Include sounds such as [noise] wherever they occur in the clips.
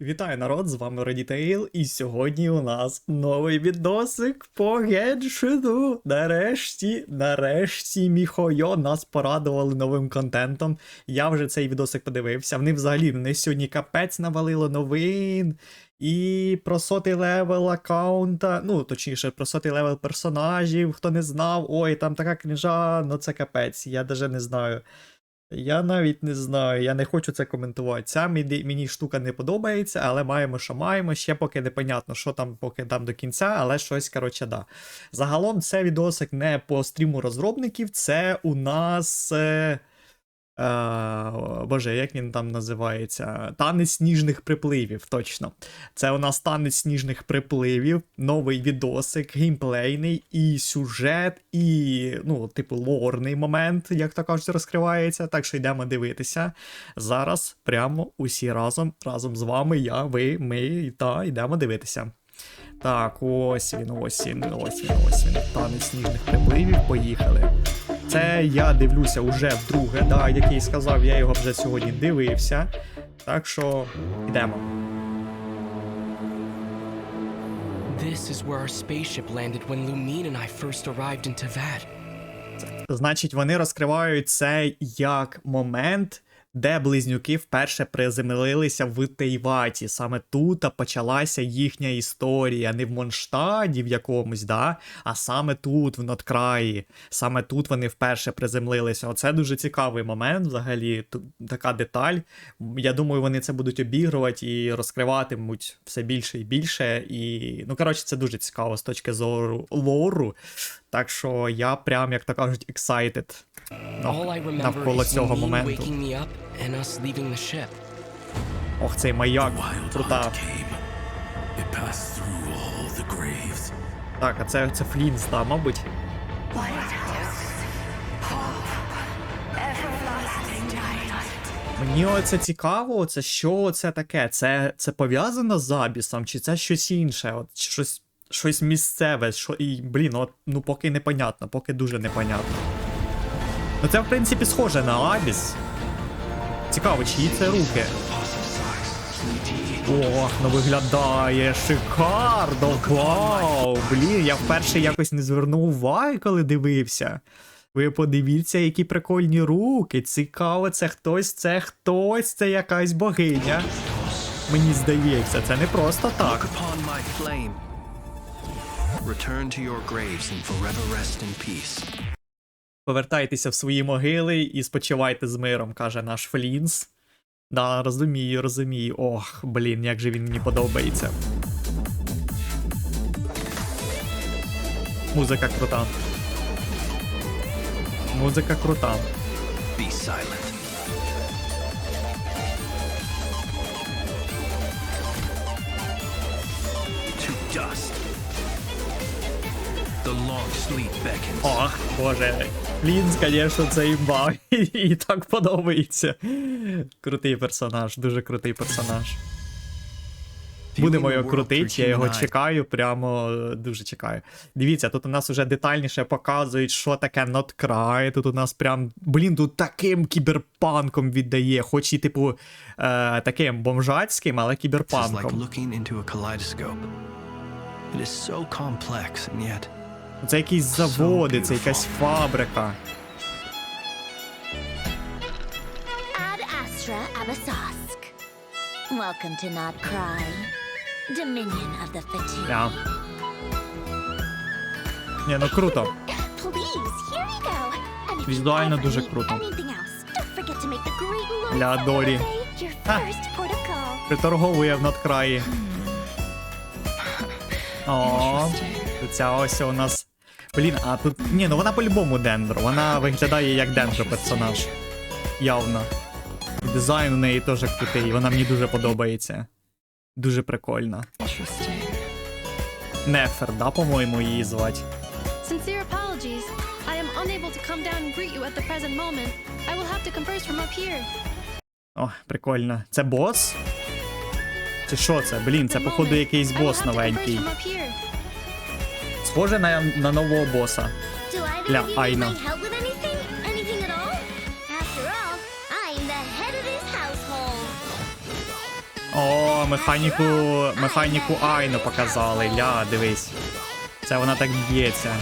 Вітаю народ, з вами Reditail, і сьогодні у нас новий відосик по геншину. Нарешті, нарешті, міхойо нас порадували новим контентом. Я вже цей відосик подивився. Вони взагалі вони сьогодні капець навалило новин. І про сотий левел аккаунта, ну точніше, про сотий левел персонажів, хто не знав, ой, там така книжа, ну це капець, я даже не знаю. Я навіть не знаю, я не хочу це коментувати. Ця мені, мені штука не подобається, але маємо, що маємо. Ще поки непонятно, що там поки там до кінця, але щось, коротше, да. Загалом, це відосик не по стріму розробників, це у нас. Е... Е, Боже, як він там називається? Танець сніжних припливів, точно. Це у нас танець сніжних припливів, новий відосик, геймплейний, і сюжет, і, ну, типу, лорний момент, як то кажуть, розкривається. Так що йдемо дивитися. Зараз прямо усі разом, разом з вами, я, ви, ми та йдемо дивитися. Так, ось він, ось він, ось він, ось він. Танець сніжних припливів, поїхали. Це я дивлюся уже вдруге, да, який сказав, я його вже сьогодні дивився. Так що йдемо. This is where our spaceship landed when Lumine and I first arrived in Tevat. Значить, вони розкривають це як момент, де близнюки вперше приземлилися в Тейваті. Саме тут почалася їхня історія, не в Монштаді в якомусь, да, а саме тут, в Ноткраї. Саме тут вони вперше приземлилися. Оце дуже цікавий момент, взагалі, така деталь. Я думаю, вони це будуть обігрувати і розкриватимуть все більше і більше. І, ну, коротше, це дуже цікаво з точки зору лору. Так що я прям, як то кажуть, excited навколо цього моменту. Ох, цей маяк, крута. Так, а це, це Флінс, да, мабуть. Мені оце цікаво, це що це таке? Це, це пов'язано з Абісом, чи це щось інше? От щось, щось місцеве, що і, блін, от, ну поки непонятно, поки дуже непонятно. Ну це, в принципі, схоже на Абіс. Цікаво, чиї це руки. Ох, ну виглядає шикарно. Вау! Блін, я вперше якось не звернув уваги, коли дивився. Ви подивіться, які прикольні руки. Цікаво, це хтось, це хтось, це якась богиня. Мені здається, це не просто так. Return to your graves and forever rest in peace. Повертайтеся в свої могили і спочивайте з миром, каже наш Флінс. Да, розумію, розумію. Ох, блін, як же він мені подобається. Музика крута. Музика крута. Be silent. To dust. Ох, боже. Флінс, звісно, це імба. [laughs] І так подобається. Крутий персонаж, дуже крутий персонаж. Будемо його крутити, я його чекаю, прямо дуже чекаю. Дивіться, тут у нас вже детальніше показують, що таке Not Cry. Тут у нас прям, блін, тут таким кіберпанком віддає, хоч і, типу, е, таким бомжацьким, але кіберпанком. It is so complex and yet Це якісь заводи, це якась фабрика. Ad Astra Abasask. Welcome to Not Cry, Dominion of the Fatigue. Yeah. Ні, ну круто. Please, here you go. And if you Візуально ever дуже need круто. anything else, don't forget to make the great Lord Ля Дорі. Saturday your Ха. first protocol. Приторговує в надкраї. О, ця ось у нас. Блін, а тут. Ні, ну вона по-любому дендро. Вона виглядає як дендро персонаж. Явно. І дизайн у неї теж крутий, вона мені дуже подобається. Дуже прикольна. Нефер, да, по-моєму, її звати. Sincere apologies. I am unable to come down and greet you at the present moment. I will have to converse from up here. О, прикольно. Це бос? Чи що це? Блін, це походу якийсь бос новенький. Схоже на, на нового боса. Do either Ля, Айна. О, механіку. Механіку Айно показали. Ля, дивись. Це вона так б'ється.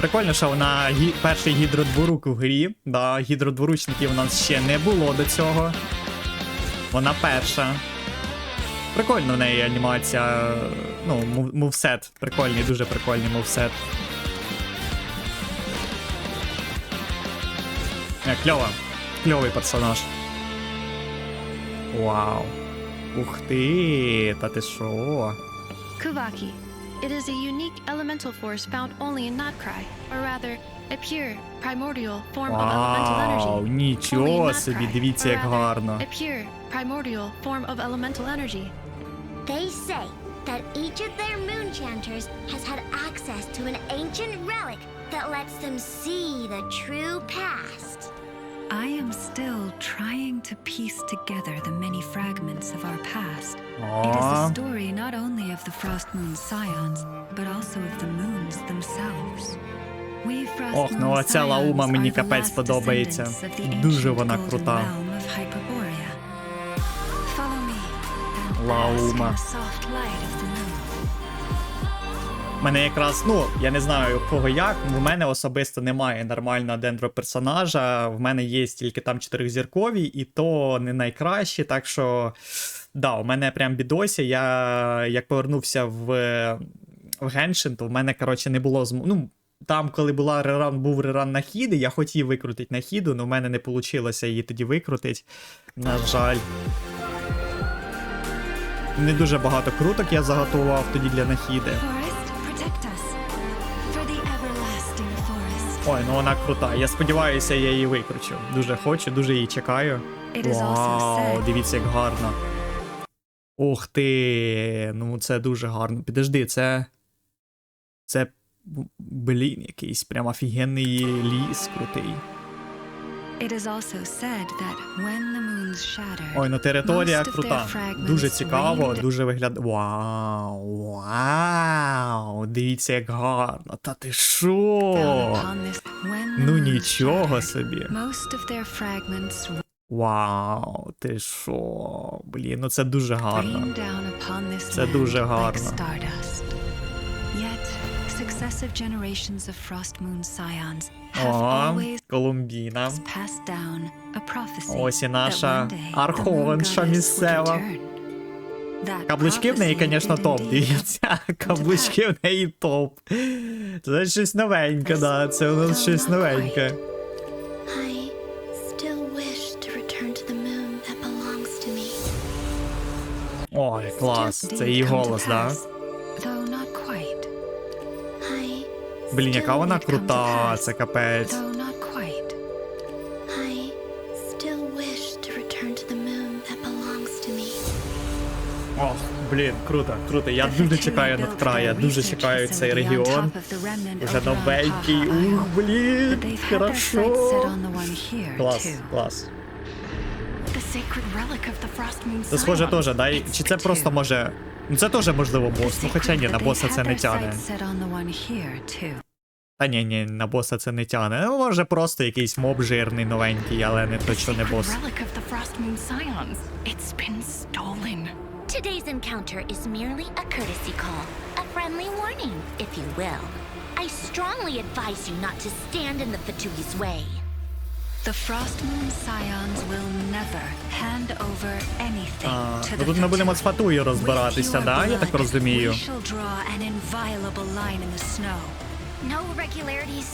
Прикольно, що вона гі... перший гідродворук у грі. Да, гідродворучників у нас ще не було до цього. Вона перша. Прикольно в неї анімація. Ну, мувсет. Прикольний, дуже прикольний мувсет. Е, кльова. Кльовий персонаж. Вау. Ух ти, та ти шо? Kuvaki. It is a unique elemental force found only in Notcry, or rather, a pure, primordial form of elemental energy. Вау, Only in нічого собі, Notcry, дивіться, or як rather, гарно. A pure, primordial form of elemental energy. They say that each of their moon chanters has had access to an ancient relic that lets them see the true past. I am still trying to piece together the many fragments of our past. It is О, a story Moon scions, but also of the moons themselves. Ох, ну оця Лаума мені капець подобається. Дуже вона крута. Лаума. мене якраз, ну, я не знаю кого як. В мене особисто немає нормального дендроперсонажа. В мене є тільки там чотиризіркові, і то не найкращі. Так що, да, у мене прям бідосі. Я як повернувся в, в Геншин, то в мене, коротше, не було зм... Ну, там, коли була реран, був реран на хіди, я хотів викрутити на хіду, але в мене не вийшло її тоді викрутити. На жаль. Не дуже багато круток я заготував тоді для нахіди. Ой, ну вона крута. Я сподіваюся, я її викручу. Дуже хочу, дуже її чекаю. Вау, дивіться, як гарно. Ух ти. Ну це дуже гарно. Підожди, це. Це. Блін, якийсь прям офігенний ліс крутий. Ой, ну територія крута. Дуже цікаво, дуже виглядає. Вау! Вау! Дивіться, як гарно. Та ти the Ну нічого собі. Вау, ти що? Блін, ну це дуже гарно. Це дуже гарно. successive generations of Frost Moon scions have always Колумбіна. passed down a prophecy Ось і наша архонша місцева. Каблучки в неї, звісно, топ. Дивіться, каблучки в неї топ. Це щось новеньке, да. Це у нас щось новеньке. Ой, клас. Це її голос, да? Блін, яка вона крута, це капець. Ох, блін, круто, круто. Я дуже чекаю на край, я дуже чекаю цей регіон. of новенький. Ух, блін, хорошо. Клас, клас. Це схоже теж, дай. Чи це просто може. Ну це теж можливо бос. Ну хоча ні, на боса це не тяне. Та ні, ні, на боса це не тяне. Ну, може просто якийсь моб жирний новенький, але не точно не бос. relic of the Frost Moon Scions. It's been stolen. Today's encounter is merely a courtesy call, a friendly warning, if you will. I strongly advise you not to stand in the Fatui's way. А, ну the тут ми будемо з With розбиратися, да? Я так розумію.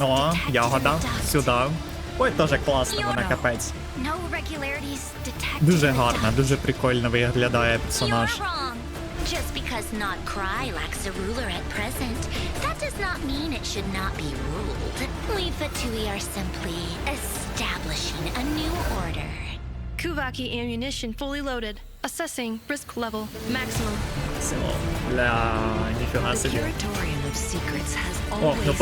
О, ягода, сюди. Ой, теж класно, вона капець. Дуже гарна, дуже прикольно виглядає персонаж. Just because Not Cry lacks a ruler at present, unit should not be ruled. We Fatui are simply establishing a new order. Kuvaki ammunition fully loaded. Assessing risk level maximum. C'est bon. La indifférence est bien. Oh, a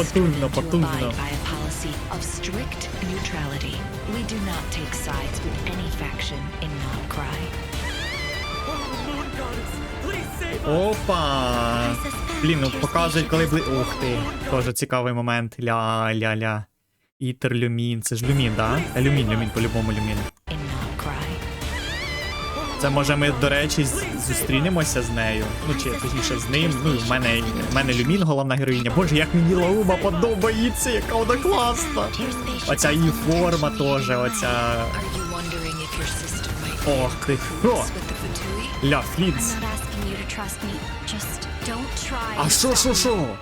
policy Of strict neutrality, we do not take sides with any faction in Mount Cry. Опа! Блін, ну показують, коли бли. Ух ти. Тоже цікавий момент. Ля-ля-ля. Ітер люмін. Це ж люмін, да? Люмін, люмін, по-любому люмін. Це може ми, до речі, зустрінемося з нею. Ну чи точніше з ним. Ну, в мене, в мене люмін, головна героїня. Боже, як мені Лауба подобається, яка вона класна. Оця її форма теж, оця. Ох ти. О? Ля, try. А що, що, що?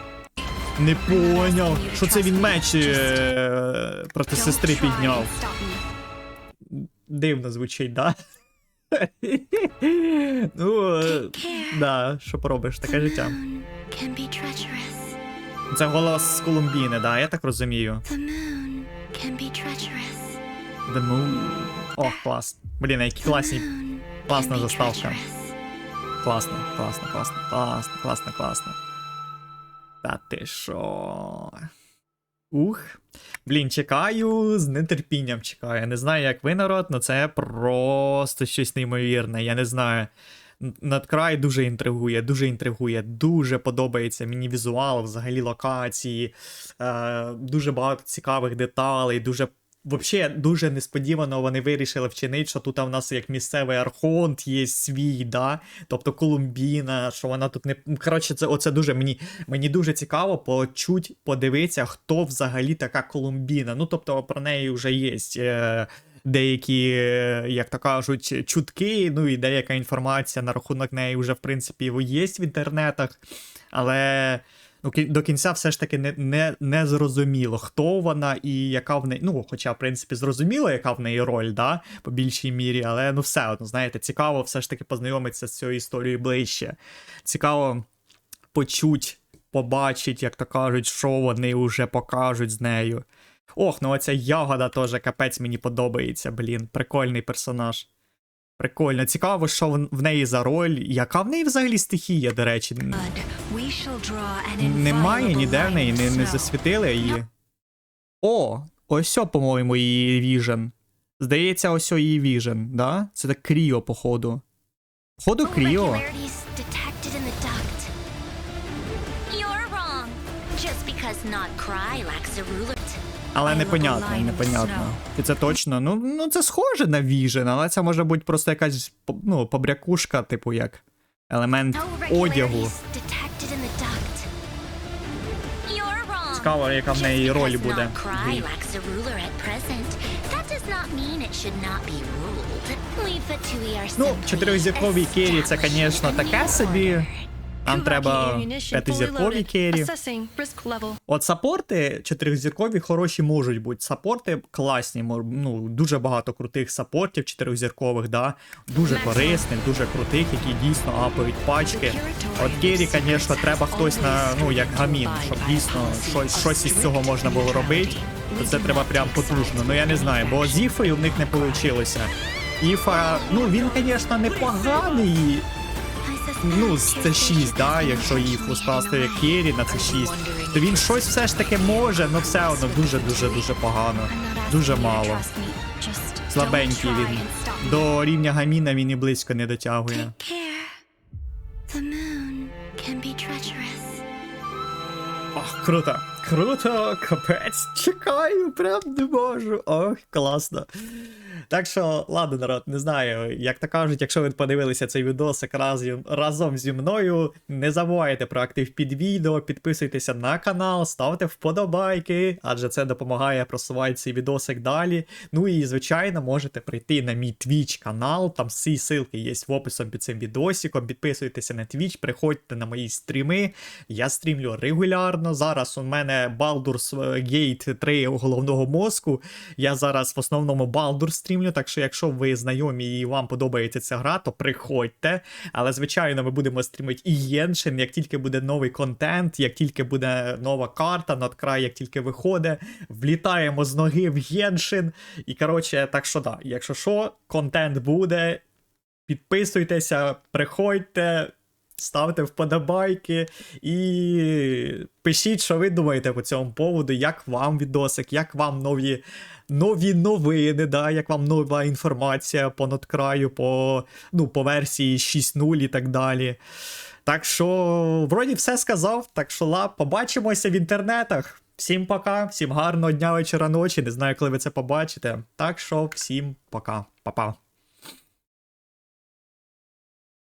Не поняв, що це він меч е, проти сестри підняв. Дивно звучить, да? ну, е, да, що поробиш, таке життя. Це голос з Колумбіни, да, я так розумію. The moon. О, клас. Блін, які класні. Класна заставка. treacherous. Класно, класно, класно, класно, класно. Та ти шо? Ух. Блін, чекаю, з нетерпінням чекаю. Не знаю, як ви народ, але це просто щось неймовірне. Я не знаю. Надкрай дуже інтригує, дуже інтригує, дуже подобається мені візуал, взагалі локації, е, дуже багато цікавих деталей, дуже. Взагалі, дуже несподівано вони вирішили вчинити, що тут в нас як місцевий архонт є свій, да? тобто Колумбіна, що вона тут не. Коротше, це оце дуже мені, мені дуже цікаво почуть, подивитися, хто взагалі така Колумбіна. Ну, тобто про неї вже є. Е, Деякі, е, як то кажуть, чутки, ну і деяка інформація на рахунок неї вже, в принципі, є в інтернетах. Але до кінця все ж таки не, не, не зрозуміло, хто вона і яка в неї. Ну, хоча, в принципі, зрозуміло, яка в неї роль, да, по більшій мірі, але ну все одно, знаєте, цікаво все ж таки познайомитися з цією історією ближче. Цікаво почуть, побачить, як то кажуть, що вони вже покажуть з нею. Ох, ну оця ягода теж капець мені подобається, блін. Прикольний персонаж. Прикольно. Цікаво, що в- неї за роль. Яка в неї взагалі стихія, до речі? Немає ніде в неї, не, не засвітили її. О, ось, о, по-моєму, її віжен. Здається, ось її віжен, да? Це так Кріо, походу. Походу, Кріо. Just because not cry lacks a ruler. Але непонятно, непонятно. І це точно. Ну, ну це схоже на віжен, але це може бути просто якась ну, побрякушка, типу як елемент одягу. Цікаво, яка в неї роль буде. Ну, чотирьохзірковий керрі це, звісно, таке собі. Нам треба п'ятизіркові керрі. От саппорти чотирьохзіркові хороші можуть бути. Саппорти класні, ну дуже багато крутих саппортів чотирьохзіркових, да. Дуже корисних, дуже крутих, які дійсно апають пачки. От Керрі, звісно, треба хтось на ну як гамін, щоб дійсно щось, щось із цього можна було робити. То це треба прям потужно. Ну я не знаю, бо з Іфою в них не вийшло. Іфа, ну він, звісно, непоганий. Ну, з С6, да, якщо скласти як Керрі на С6, то він щось все ж таки може, але все одно дуже-дуже дуже погано. Дуже мало. Слабенький він. До рівня гаміна він і близько не дотягує. Ох, круто. Круто, капець. Чекаю, прям не можу. Ох, класно. Так що, ладно, народ, не знаю. Як то кажуть, якщо ви подивилися цей відосик раз, разом зі мною, не забувайте про актив під відео, підписуйтеся на канал, ставте вподобайки, адже це допомагає просувати цей відосик далі. Ну і, звичайно, можете прийти на мій Twitch канал, там всі ссылки є в описі під цим відосиком. Підписуйтеся на Twitch, приходьте на мої стріми. Я стрімлю регулярно. Зараз у мене Baldur's Gate 3 головного мозку. Я зараз в основному Baldur стрімлю, так що якщо ви знайомі і вам подобається ця гра, то приходьте. Але, звичайно, ми будемо стрімити і Єншин, як тільки буде новий контент, як тільки буде нова карта, надкрай, як тільки виходить, влітаємо з ноги в Єншин. І коротше, так що да, якщо що, контент буде. Підписуйтеся, приходьте, ставте вподобайки і пишіть, що ви думаєте по цьому поводу, як вам відосик, як вам нові, нові новини, да, як вам нова інформація по надкраю, по, ну, по версії 6.0 і так далі. Так що, вроді, все сказав. Так що, ла, побачимося в інтернетах. Всім пока, всім гарного дня, вечора, ночі. Не знаю, коли ви це побачите. Так що всім пока, Па-па.